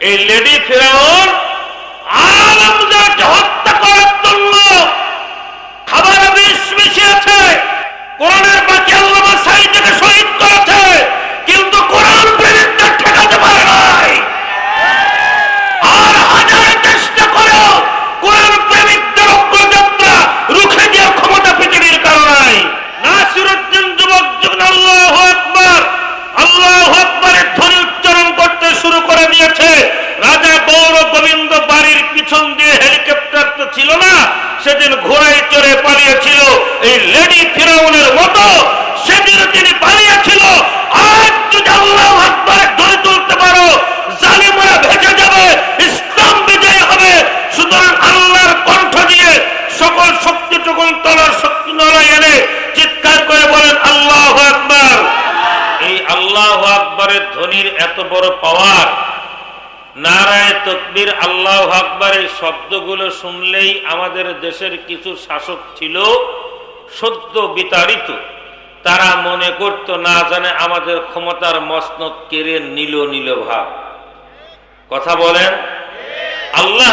এই লেডি ফেরাউন আলমদারকে হত্যা করার জন্য খাবার বিষ মিশিয়েছে, কোরআনের বাকি আল্লাহ সাইদকে শহীদ করেছে কিন্তু কোরআন প্রেমিকদের ঠেকাতে পারে নাই আর হাজার চেষ্টা করেও কোরআন প্রেমিকদের অগ্রযাত্রা রুখে দেওয়ার ক্ষমতা পৃথিবীর কারণে নাসিরুদ্দিন যুবক যুবন আল্লাহ আকবার আল্লাহ আকবরের ধ্বনি উচ্চারণ করতে শুরু করে দিয়েছে রাজা গৌর গোবিন্দ বাড়ির পিছন দিয়ে হেলিকপ্টার তো ছিল না সেদিন ঘোড়ায় চড়ে পালিয়েছিল এই লেডি ফিরাউনের মতো। সেদিন তিনি পালিয়েছিল আজ যদি আল্লাহ আকবরের ধ্বনি তুলতে পারো জালিমরা ভেসে যাবে ইসলাম বিজয় হবে সুতরাং আল্লাহর কণ্ঠ দিয়ে সকল শক্তি টুকুন তলার শক্তি নড়াই এনে চিৎকার করে বলেন আল্লাহ আকবার এই আল্লাহ আকবরের ধ্বনির এত বড় পাওয়ার নারায় তকবীর আল্লাহ আকবরের শব্দগুলো শুনলেই আমাদের দেশের কিছু শাসক ছিল সদ্য বিতাড়িত। তারা মনে করত, না জানে আমাদের ক্ষমতার মসনদ কেড়ে নিল নিল ভাব। কথা বলেন? আল্লাহ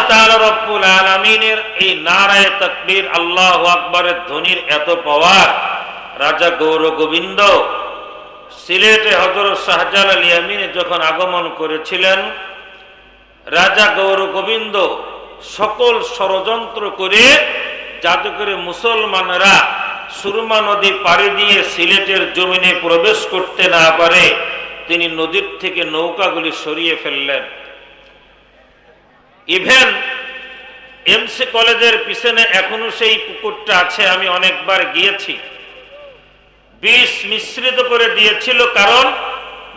রব্বুল আলামিনের এই নারায় তকবীর আল্লাহ আকবরের ধ্বনির এত পাওয়ার। রাজা গৌর গোবিন্দ সিলেটে হজরত শাহজালাল ইয়ামিনে যখন আগমন করেছিলেন রাজা গৌর গোবিন্দ সকল ষড়যন্ত্র করে যাতে করে মুসলমানরা সুরমা নদী পাড়ি দিয়ে সিলেটের জমিনে প্রবেশ করতে না পারে, তিনি নদীর থেকে নৌকাগুলি সরিয়ে ফেললেন। ইভেন এমসি কলেজের পিছনে এখনও সেই পুকুরটা আছে, আমি অনেকবার গিয়েছি। বিষ মিশ্রিত করে দিয়েছিল, কারণ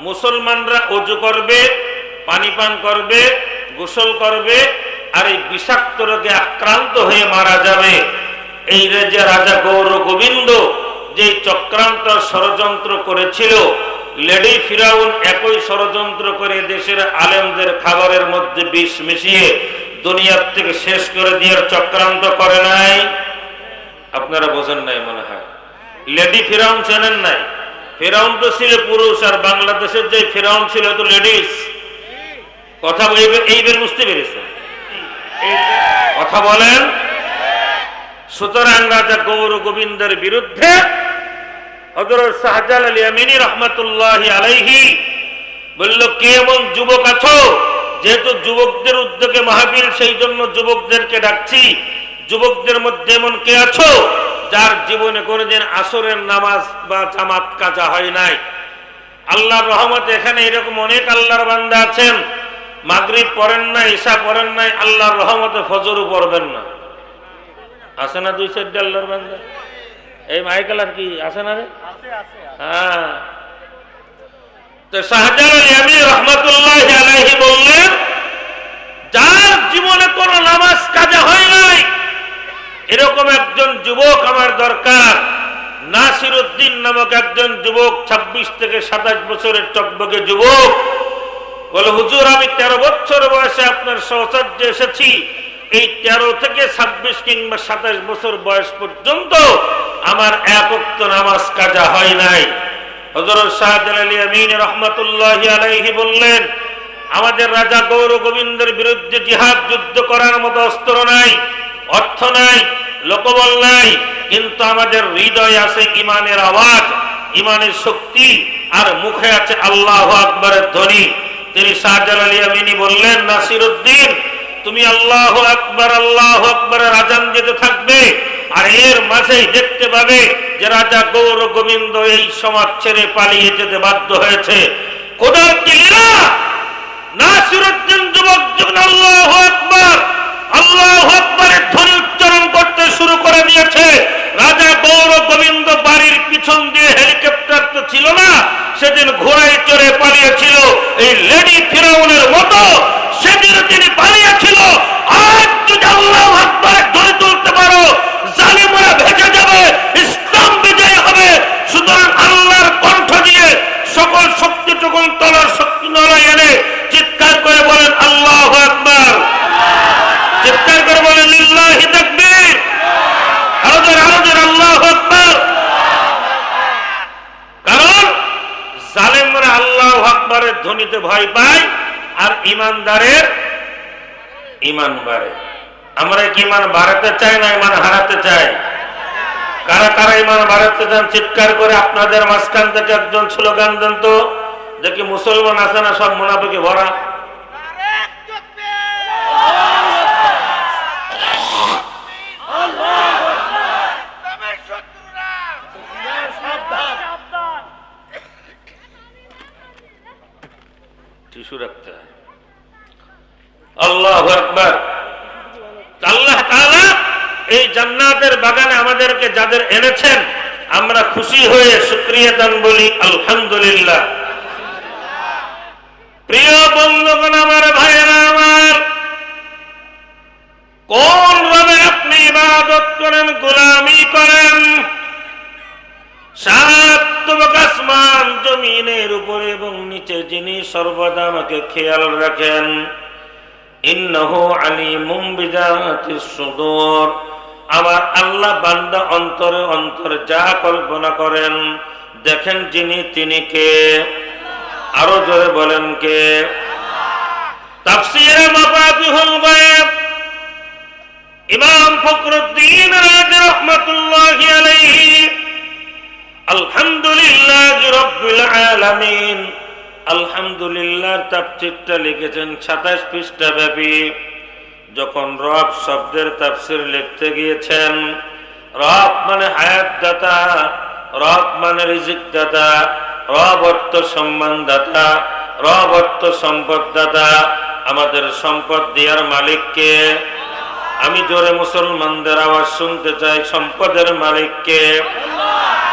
মুসলমানরা অজু করবে, পানি পান করবে গোসল করবে আর এই বিষাক্ত রোগে আক্রান্ত হয়ে মারা যাবে। এই রাজা রাজা গৌর গোবিন্দ যে চক্রান্ত ষড়যন্ত্র করেছিল, লেডি ফিরাউন একই ষড়যন্ত্র করে দেশের আলেমদের খাবারের মধ্যে বিষ মিশিয়ে দুনিয়ার থেকে শেষ করে দেওয়ার চক্রান্ত করে নাই। আপনারা বোঝেন নাই মনে হয়। লেডি ফিরাউন চেনেন নাই? ফেরাউন তো ছিল পুরুষ আর বাংলাদেশের যে ফেরাউন ছিল তো লেডিস। কথা এইবার বুঝতে পেরেছেন? কথা বলেন। সুতরাং রাজা গৌর গোবিন্দের বিরুদ্ধে হজরত সেই জন্য যুবকদেরকে ডাকছি। যুবকদের মধ্যে এমন কে আছো যার জীবনে কোনোদিন আসরের নামাজ বা হয় নাই? আল্লাহর রহমত এখানে এরকম অনেক আল্লাহর বান্দা আছেন। মাগরিব পড়েন না ঈশা পড়েন নাই, আল্লাহর রহমতে ফজরও পড়বেন না। আছে না দুই চারটে আল্লাহর বান্দা? এই মাইকেল আর কি, আছে না রে? হ্যাঁ। তো শাহজালাল ইয়ামি রহমতুল্লাহ আলাইহি বললেন, যার জীবনে কোনো নামাজ কাজা হয় নাই, এরকম একজন যুবক আমার দরকার। নাসির উদ্দিন নামক একজন যুবক ২৬ থেকে সাতাশ বছরের টকবকে যুবক বলে, হুজুর, আমি তেরো বছর বয়সে আপনার সহচর্যে এসেছি। এই তেরো থেকে ছাব্বিশ কিংবা সাতাশ বছর বয়স পর্যন্ত আমার একক্ত নামাজ কাজা হয় নাই। বললেন, আমাদের রাজা গৌর গোবিন্দের বিরুদ্ধে জিহাদ যুদ্ধ করার মতো অস্ত্র নাই, অর্থ নাই, লোকবল নাই, কিন্তু আমাদের আওয়াজ শক্তি, আর মুখে আছে আল্লাহ আকবরের ধ্বনি। তিনি শাহজাল আলী আমিনী বললেন নাসির উদ্দিন তুমি আল্লাহ আকবর, আল্লাহ আকবরের আজান যেতে থাকবে, আর এর মাঝেই দেখতে পাবে যে রাজা গৌর গোবিন্দ এই সমাজ ছেড়ে পালিয়ে যেতে বাধ্য হয়েছে। নাসিরুদ্দিন আল্লাহ আল্লাহ আকবরের ধ্বনি উচ্চারণ করতে শুরু করে দিয়েছে রাজা গৌর গোবিন্দ বাড়ির পিছন দিয়ে হেলিকপ্টার তো ছিল না, সেদিন ঘোড়ায় চড়ে পালিয়েছিল এই লেডি ফিরাউনের মতো। সেদিন তিনি পালিয়েছিল, আজ যদি আল্লাহ আকবরের ধ্বনি তুলতে পারো জালিমরা ভেসে যাবে ইসলাম বিজয় হবে সুতরাং আল্লাহর কণ্ঠ দিয়ে সকল শক্তি টুকুন তলার শক্তি নড়াই এনে চিৎকার করে বলেন আল্লাহ আকবর চিৎকার করে বলেন লিল্লাহি তাকবীর আরও জোরে আরও জোরে আল্লাহু আকবার কারণ জালেমরা আল্লাহু আকবারের ধ্বনিতে ভয় পায় আর ইমানদারের ইমান বাড়ে। আমরা কি ইমান বাড়াতে চাই না ইমান হারাতে চাই? কারা কারা ইমান বাড়াতে চান চিৎকার করে আপনাদের মাঝখান থেকে একজন স্লোগান দেন তো দেখি মুসলমান আছে না সব মোনাফিকে ভরা? টিস্যু আল্লাহ আকবার। আল্লাহ এই জান্নাতের বাগানে আমাদেরকে যাদের এনেছেন, আমরা খুশি হয়ে বলি, আলহামদুলিল্লাহ। প্রিয় বন্ধুগণ, আমার ভাইয়েরা, আমার, কোন রবে আপনি ইবাদত করেন, গোলামি করেন? জমিনের উপরে এবং নিচে যিনি সর্বদা আমাকে খেয়াল রাখেন। ইন্নাহু আমার আল্লাহ বান্দা অন্তরে অন্তরে যা কল্পনা করেন, দেখেন যিনি তিনি কে। আরও জোরে বলেন কে। আলহামদুলিল্লাহ আলহামদুলিল্লাহ তাফসিরটা লিখেছেন সাতাশ পৃষ্ঠা ব্যাপী। যখন রব শব্দের তাফসির লিখতে গিয়েছেন, রব মানে হায়াত দাতা রব মানে রিজিক দাতা রব অর্থ সম্মান দাতা রব অর্থ সম্পদ দাতা আমাদের সম্পদ দেওয়ার মালিককে আমি জোরে মুসলমানদের আওয়াজ শুনতে চাই, সম্পদের মালিককে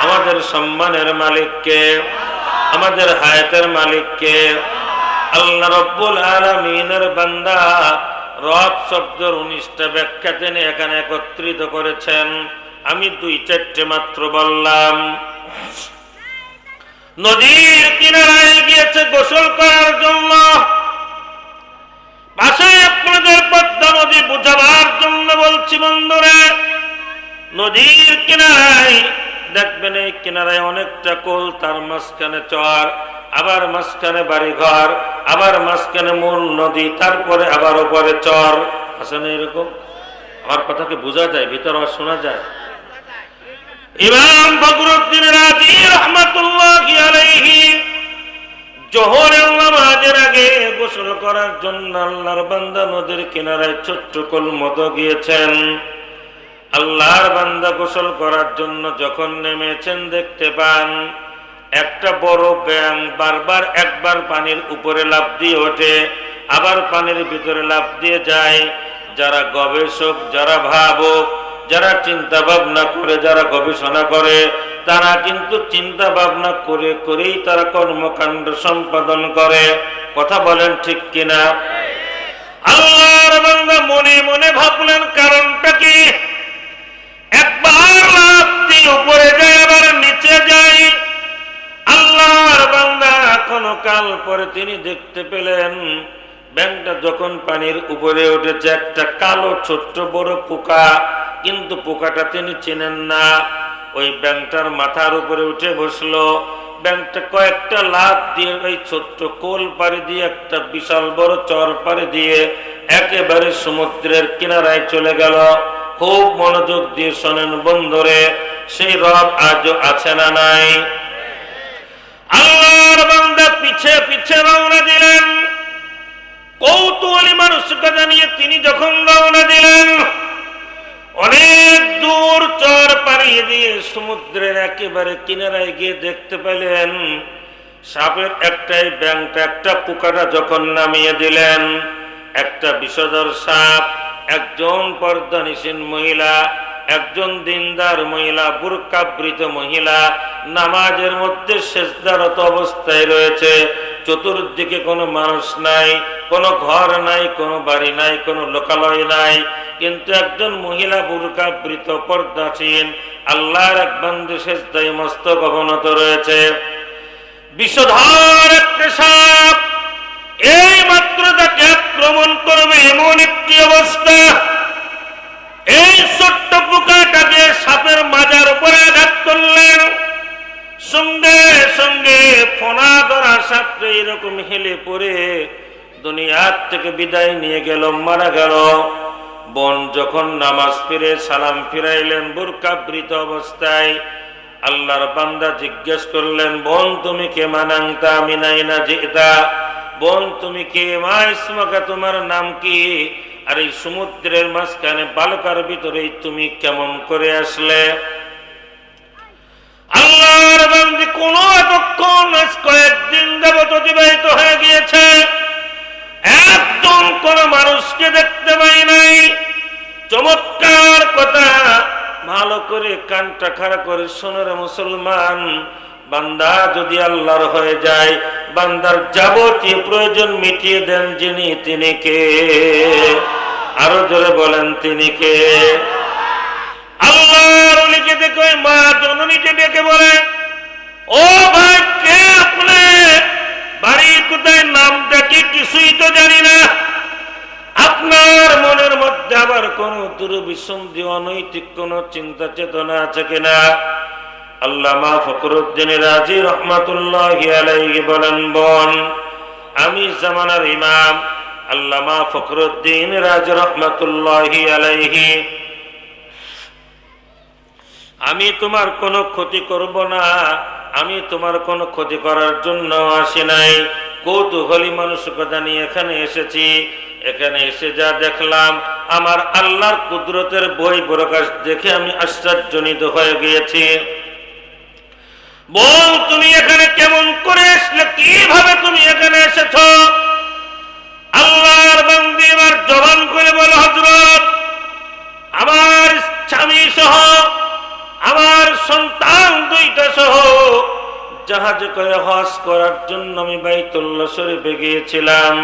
আমাদের সম্মানের মালিককে আমাদের হায়াতের মালিককে আল্লাহ রব্বুল আলমিনের বান্দা রব শব্দের উনিশটা ব্যাখ্যা তিনি এখানে একত্রিত করেছেন। আমি দুই চারটে মাত্র বললাম। নদীর কিনারায় গিয়েছে গোসল করার জন্য। পাশে আপনাদের পদ্মা নদী বুঝাবার জন্য বলছি বন্ধুরা, নদীর কিনারায় দেখবেন এই কিনারায় অনেকটা কোল, তার মাঝখানে চর, আবার মাঝখানে বাড়ি ঘর আবার মাঝখানে মূল নদী, তারপরে আবার ওপরে চর। আছে না এরকম? আমার কথাকে বোঝা যায়? ভিতর আবার শোনা যায়? রাজি ছোট্ট কোল মতো গিয়েছেন। আল্লাহর বান্দা গোসল করার জন্য যখন নেমেছেন দেখতে পান, একটা বড় ব্যাং বারবার একবার পানির উপরে লাফ দিয়ে ওঠে, আবার পানির ভিতরে লাফ দিয়ে যায়। যারা গবেষক, যারা ভাবক, যারা চিন্তা ভাবনা করে, যারা গবেষণা করে, তারা কিন্তু চিন্তা ভাবনা করে করেই তারা কর্মকাণ্ড সম্পাদন করে। কথা বলেন ঠিক কিনা? আল্লাহর বান্দা মনে মনে ভাবলেন, কারণটা কি? দিয়ে উপরে যায়, আবার নিচে যায়। আল্লাহর বান্দা এখনও কাল পরে তিনি দেখতে পেলেন, ব্যাংকটা যখন পানির উপরে উঠেছে, একটা কালো ছোট্ট বড় পোকা, কিন্তু পোকাটা তিনি চেনেন না। ওই ব্যাংকটার মাথার উপরে উঠে বসল। ব্যাংকটা কয়েকটা লাভ দিয়ে, ওই ছোট্ট কোল পাড়ি দিয়ে, একটা বিশাল বড় চর পাড়ি দিয়ে, একেবারে সমুদ্রের কিনারায় চলে গেল। খুব মনোযোগ দিয়ে শোনেন বন্ধুরে, সেই রব আজও আছে না নাই? আল্লাহর বান্দা পিছে পিছে রওনা দিলেন। কৌতূহলী মানসিকতা নিয়ে তিনি যখন রওনা দিলেন, অনেক দূর চর পাড়িয়ে দিয়ে সমুদ্রের একেবারে কিনারায় গিয়ে দেখতে পেলেন, সাপের একটাই ব্যাংটা একটা পোকাটা যখন নামিয়ে দিলেন, একটা বিষধর সাপ একজন পর্দা পর্দানিসীন মহিলা, একজন দিনদার মহিলা, বুরকাবৃত মহিলা, নামাজের মধ্যে শেষদারত অবস্থায় রয়েছে। চতুর্দিকে কোনো মানুষ নাই, কোনো ঘর নাই, কোনো বাড়ি নাই, কোনো লোকালয় নাই। কিন্তু একজন মহিলা বুরকাবৃত, পর্দাসীন, আল্লাহর এক বন্ধু শেষদায় মস্তক অবনত রয়েছে। বিষধর একটা এই মাত্র তাকে আক্রমণ করবে এমন একটি অবস্থা এই ছোট্ট পোকাটাকে সাপের মাজার উপরে আঘাত করলেন সঙ্গে সঙ্গে ফোনা ধরা সাপটা এরকম হেলে পড়ে দুনিয়ার থেকে বিদায় নিয়ে গেল, মারা গেল। বোন যখন নামাজ ফিরে সালাম ফিরাইলেন, বুরকাবৃত অবস্থায় আল্লাহর বান্দা জিজ্ঞেস করলেন, বোন, তুমি কে মানাংতা আমি নাই না জিতা? বোন, তুমি কে? মা তোমার নাম কি? আর এই সমুদ্রের মাঝখানে বালকার ভিতরে তুমি কেমন করে আসলে? আল্লাহর বান্দি কোন এতক্ষণ কয়েকদিন যাবত অতিবাহিত হয়ে গিয়েছে। একদম কোন মানুষকে দেখতে পাই নাই। চমৎকার কথা। ভালো করে কানটা খাড়া করে শোনের মুসলমান। বান্দা যদি আল্লাহর হয়ে যায়, বান্দার যাবতীয় প্রয়োজন মিটিয়ে দেন যিনি, তিনি কে? আরও জোরে বলেন, তিনি কে? আল্লাহর দেখো মা জননীকে ডেকে বলে, ও ভাই, কে আপনি? বাড়ি কোথায়? নামটা কি কিছুই তো জানি না। আপনার মনের মধ্যে আবার কোন দুর্বিসন্ধি, অনৈতিক কোন চিন্তা চেতনা আছে কিনা? আল্লামা ফকরুদ্দিন রাজি রহমাতুল্লাহ বলেন, বোন, আমি জামানার ইমাম। আল্লামা রাজ রহমাতুল্লাহ আলাইহি। আমি তোমার কোনো ক্ষতি করব না। আমি তোমার কোনো ক্ষতি করার জন্য আসি নাই। কৌতূহলী মানসিকতা নিয়ে এখানে এসেছি। এখানে এসে যা দেখলাম, আমার আল্লাহর কুদরতের বই প্রকাশ দেখে আমি আশ্চর্যজনিত হয়ে গিয়েছি। বল, তুমি এখানে কেমন করে আসলে কীভাবে তুমি এখানে এসেছ? আল্লাহর বান্দি এবার জবান করে বলে হজরত আমার স্বামী সহ আমার সন্তান দুইটা সহ জাহাজে করে হজ করার জন্য আমি বাইতুল্লাহ শরীফে গিয়েছিলাম।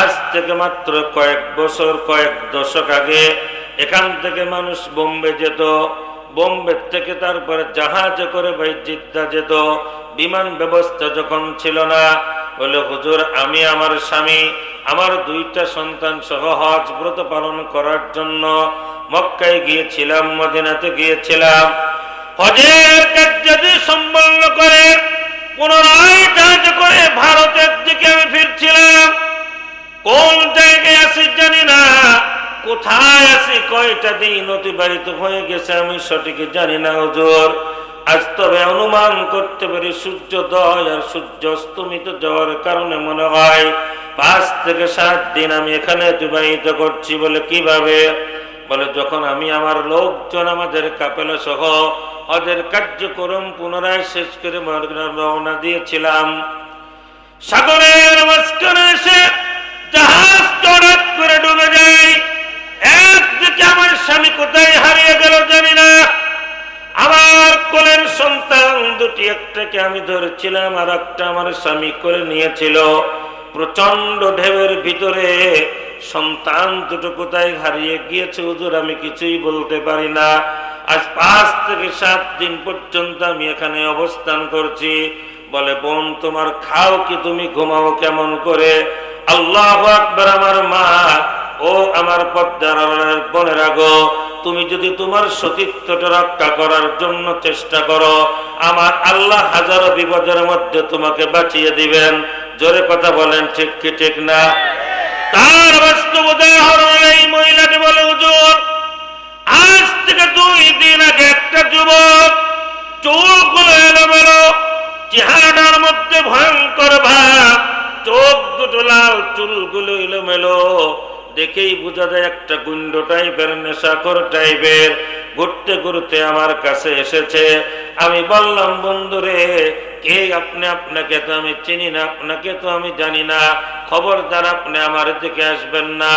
আজ থেকে মাত্র কয়েক বছর, কয়েক দশক আগে এখান থেকে মানুষ বোম্বে যেত। বোম্বে থেকে তারপরে জাহাজে করে ভাই জিদ্দা যেত। বিমান ব্যবস্থা যখন ছিল না, বলে, হুজুর, আমি আমার স্বামী, আমার দুইটা সন্তান সহ হজ ব্রত পালন করার জন্য মক্কায় গিয়েছিলাম, মদিনাতে গিয়েছিলাম। হজের কাজ যদি সম্পন্ন করে, পুনরায় জাহাজ করে ভারতের দিকে আমি ফিরছিলাম। কোন জায়গায় আছি জানি না। কোথায় আছি, কয়টা দিন অতিবাহিত হয়ে গেছে আমি সঠিক জানি না, হুজুর। আজ তবে অনুমান করতে পারি সূর্যোদয় আর সূর্য অস্তমিত যাওয়ার কারণে মনে হয়, পাঁচ থেকে সাত দিন আমি এখানে অতিবাহিত করছি বলে কীভাবে? বলে, যখন আমি আমার লোকজন আমাদের কাপেলা সহ হজের কার্যক্রম পুনরায় শেষ করে রওনা দিয়েছিলাম। সাগরের মাঝখানে এসে জাহাজ চড়াত করে ডুবে যায়। একদিকে আমার স্বামী কোথায় হারিয়ে গেল জানি না। আমার কোলের সন্তান দুটি, একটাকে আমি ধরেছিলাম আর একটা আমার স্বামী করে নিয়েছিল। প্রচণ্ড ঢেউয়ের ভিতরে সন্তান দুটো কোথায় হারিয়ে গিয়েছে হুজুর আমি কিছুই বলতে পারি না। আজ পাঁচ থেকে সাত দিন পর্যন্ত আমি এখানে অবস্থান করছি। বলে, বোন, তোমার খাও কি, তুমি ঘুমাও কেমন করে? আল্লাহ আকবর, আমার মা, ও আমার পদ্মার বোনের আগো তুমি যদি তোমার সতীত্বটা রক্ষা করার জন্য চেষ্টা করো, আমার আল্লাহ হাজারো বিপদের মধ্যে তোমাকে বাঁচিয়ে দিবেন। জোরে কথা বলেন, ঠিক কি, ঠিক না? তার বাস্তব উদাহরণ এই মহিলাটি বলে, হুজুর, আজ থেকে দুই দিন আগে একটা যুবক চুলগুলো এলোমেলো, চেহারাটার মধ্যে ভয়ঙ্কর ভাব। চোখ দুটো লাল, চুলগুলো এলোমেলো। দেখেই বোঝা যায় একটা গুন্ড টাইপের, নেশাখর টাইপের। ঘুরতে ঘুরতে আমার কাছে এসেছে। আমি বললাম, বন্ধুরে, কে আপনি? আপনাকে তো আমি চিনি না, আপনাকে তো আমি জানি না। খবরদার আপনি আমার দিকে আসবেন না।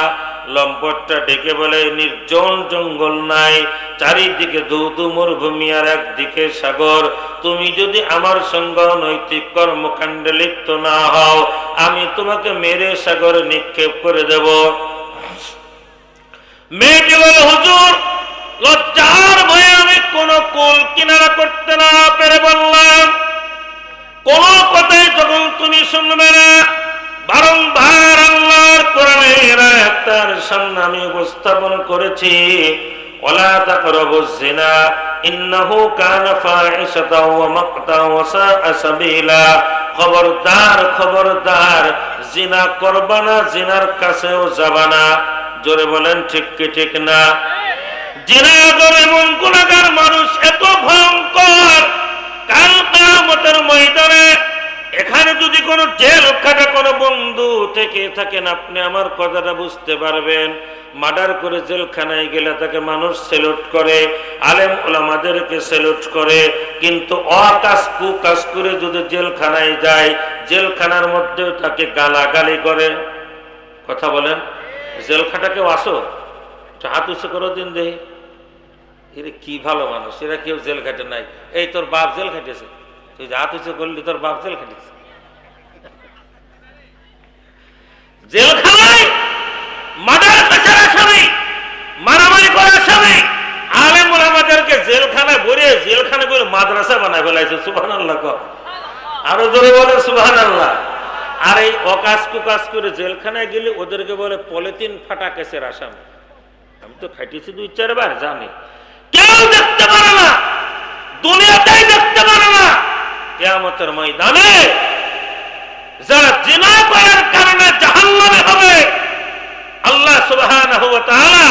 লম্পটটা ডেকে বলে, নির্জন জঙ্গল নাই, চারিদিকে দৌদু মরুভূমি আর একদিকে সাগর। তুমি যদি আমার সঙ্গে নৈতিক কর্মকাণ্ডে লিপ্ত না হও, আমি তোমাকে মেরে সাগরে নিক্ষেপ করে দেব। মেয়েটি বলে, হুজুর, লজ্জার ভয়ে আমি কোন কুল কিনারা করতে না পেরে বললাম। কোন কথাই যখন তুমি শুনবে না। বারংবার আল্লাহর কোরআনের আয়াত তার সামনে আমি উপস্থাপন করেছি, ওলা তাকরাবু জিনা ইন্নাহু কানা ফাহিশাতাও ওয়া মাকতাও ওয়া সাআ সাবিলা। খবরদার খবরদার জিনা করবা না জিনার কাছেও যাবা না। জোরে বলেন, ঠিক কি ঠিক না? জিনা করে এমন গুণাগার মানুষ, এত ভয়ঙ্কর, কাল কামতের ময়দানে এখানে যদি কোনো জেল খাটা কোনো বন্ধু থেকে থাকেন, আপনি আমার কথাটা বুঝতে পারবেন। মার্ডার করে জেলখানায় গেলে তাকে মানুষ সেলুট করে, আলেম ওলামাদেরকে সেলুট করে, কিন্তু অকাজ কুকাজ করে যদি জেলখানায় যায়, জেলখানার মধ্যেও তাকে গালাগালি করে। কথা বলেন জেলখাটাকেও আসো? হাত উঁচু করো দিন দেহি এরা কি ভালো মানুষ, এরা কেউ জেল খাটে নাই। এই তোর বাপ জেল খাটেছে তুই যা তুই করলি, তোর বাপ জেল খাটেছে। জেলখানায় মার্ডার পেছার আসামি মারামারি করার আসামি জেলখানায় মাদ্রাসা বানায় ফেলাইছে সুবহান আল্লাহ আরও জোরে বলে সুবহান আল্লাহ আর এই অকাজ কুকাজ করে জেলখানায় গেলে ওদেরকে বলে পলিথিন ফাটা কেসের আসামি। আমি তো খাইতেছি দুই চারবার, জানি। কেউ দেখতে পারে না, দুনিয়াতেই দেখতে পারে না। কেয়ামতের ময়দানে যারা জিনা করার কারণে জাহান্নামে হবে, আল্লাহ সুবহানাহু ওয়া তাআলা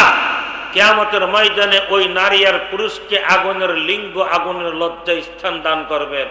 কিয়ামতের ময়দানে ওই নারী আর পুরুষকে আগুনের লিঙ্গ, আগুনের লজ্জা স্থান দান করবেন।